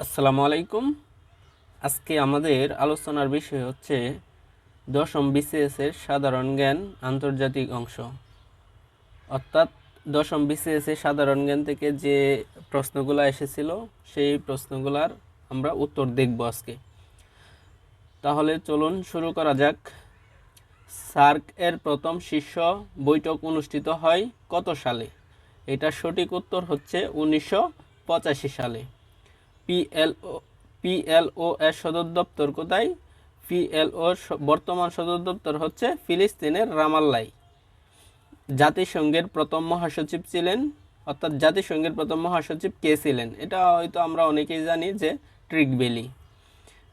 আসসালামু আলাইকুম। আজকে আমাদের আলোচনার বিষয় হচ্ছে দশম বিসিএস এর সাধারণ জ্ঞান আন্তর্জাতিক অংশ। অর্থাৎ দশম বিসিএস এর সাধারণ জ্ঞান থেকে যে প্রশ্নগুলো এসেছিল, সেই প্রশ্নগুলার আমরা উত্তর দেখব আজকে। তাহলে চলুন শুরু করা যাক। সার্ক এর প্রথম শীর্ষ বৈঠক অনুষ্ঠিত হয় কত সালে? এটার সঠিক উত্তর হচ্ছে উনিশশো পঁচাশি সালে। পিএলও পিএলও এর সদর দপ্তর কোথায়? পিএলও বর্তমান সদর দপ্তর হচ্ছে ফিলিস্তিনের রামাল্লাই জাতিসংঘের প্রথম মহাসচিব ছিলেন, অর্থাৎ জাতিসংঘের প্রথম মহাসচিব কে ছিলেন? এটা হয়তো আমরা অনেকেই জানি যে ট্রিকবেলি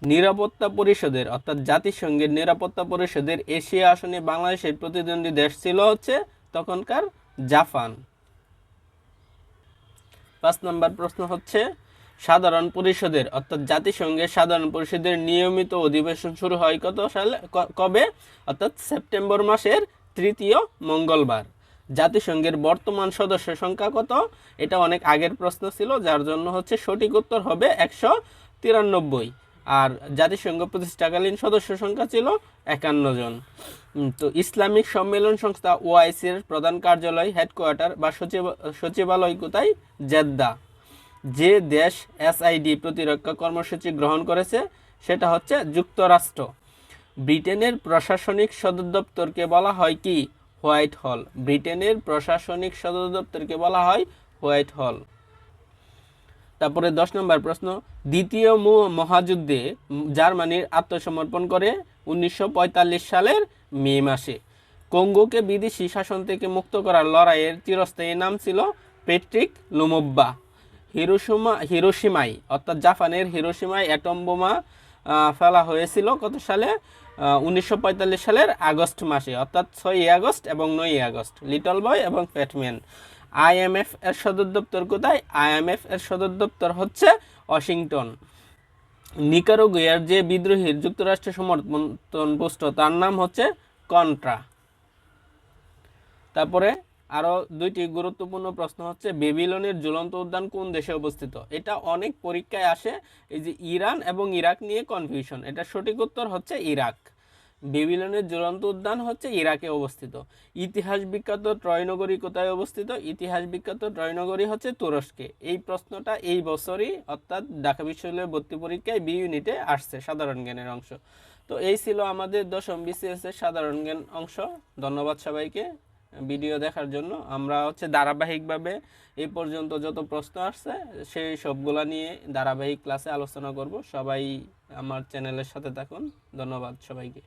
নিরাপত্তা পরিষদের, অর্থাৎ জাতিসংঘের নিরাপত্তা পরিষদের এশিয়া আসনে বাংলাদেশের প্রতিদ্বন্দ্বী দেশ ছিল হচ্ছে তখনকার জাপান। পাঁচ নম্বর প্রশ্ন হচ্ছে সাধারণ পরিষদের, অর্থাৎ জাতিসংঘের সাধারণ পরিষদের নিয়মিত অধিবেশন শুরু হয় কত সালে? কবে? অর্থাৎ সেপ্টেম্বর মাসের তৃতীয় মঙ্গলবার। জাতিসংঘের বর্তমান সদস্য সংখ্যা কত? এটা অনেক আগের প্রশ্ন ছিল, যার জন্য হচ্ছে সঠিক উত্তর হবে একশো তিরানব্বই। আর জাতিসংঘ প্রতিষ্ঠাকালীন সদস্য সংখ্যা ছিল একান্ন জন। তো ইসলামিক সম্মেলন সংস্থা ওআইসির প্রধান কার্যালয় হেডকোয়ার্টার বা সচিব, সচিবালয় কোথায়? জেদ্দা। যে দেশ এসআইডি প্রতিরক্ষা কর্মসূচি গ্রহণ করেছে, সেটা হচ্ছে যুক্তরাষ্ট্র। ব্রিটেনের প্রশাসনিক সদর দপ্তরকে বলা হয় কি? হোয়াইট হল। ব্রিটেনের প্রশাসনিক সদর দপ্তরকে বলা হয় হোয়াইট হল। তারপরে দশ নম্বর প্রশ্ন, দ্বিতীয় মহাযুদ্ধে জার্মানির আত্মসমর্পণ করে উনিশশো পঁয়তাল্লিশ সালের মে মাসে। কঙ্গোকে বিদেশি শাসন থেকে মুক্ত করার লড়াইয়ের চিরস্থায়ী নাম ছিল পেট্রিক লুমোব্বা। হিরোসীমা হিরোসীমাই অর্থাৎ জাপানের হিরোসীমায় অ্যাটম বোমা ফেলা হয়েছিল কত সালে উনিশশো পঁয়তাল্লিশ সালের আগস্ট মাসে, অর্থাৎ ছয়ই আগস্ট এবং নয়ই আগস্ট। লিটল বয় এবং প্যাটম্যান আইএমএফ এর সদর দপ্তর কোথায়? আইএমএফ এর সদর দপ্তর হচ্ছে ওয়াশিংটন। নিকারোগুয়ার যে বিদ্রোহীর যুক্তরাষ্ট্রে সমর্থন পুষ্ট তার নাম হচ্ছে কন্ট্রা। তারপরে আরও দুইটি গুরুত্বপূর্ণ প্রশ্ন হচ্ছে, বেবিলনের ঝুলন্ত উদ্যান কোন দেশে অবস্থিত? এটা অনেক পরীক্ষায় আসে, এই যে ইরান এবং ইরাক নিয়ে কনফিউশন এটা সঠিক উত্তর হচ্ছে ইরাক। বেবিলনের জ্বলন্ত উদ্যান হচ্ছে ইরাকে অবস্থিত। ইতিহাস বিখ্যাত ট্রয়নগরী কোথায় অবস্থিত? ইতিহাস বিখ্যাত ট্রয়নগরী হচ্ছে তুরস্কে। এই প্রশ্নটা এই বছরই, অর্থাৎ ঢাকা বিশ্ববিদ্যালয়ের ভর্তি পরীক্ষায় বি ইউনিটে আসছে, সাধারণ জ্ঞানের অংশ। তো এই ছিল আমাদের দশম বিসিএস এর সাধারণ জ্ঞান অংশ। ধন্যবাদ সবাইকে। ভিডিও দেখার জন্য। আমরা হচ্ছে ধারাবাহিকভাবে এই পর্যন্ত যত প্রশ্ন আসছে, সেই সবগুলা নিয়ে ধারাবাহিক ক্লাসে আলোচনা করব। সবাই আমার চ্যানেলের সাথে থাকুন। ধন্যবাদ সবাইকে।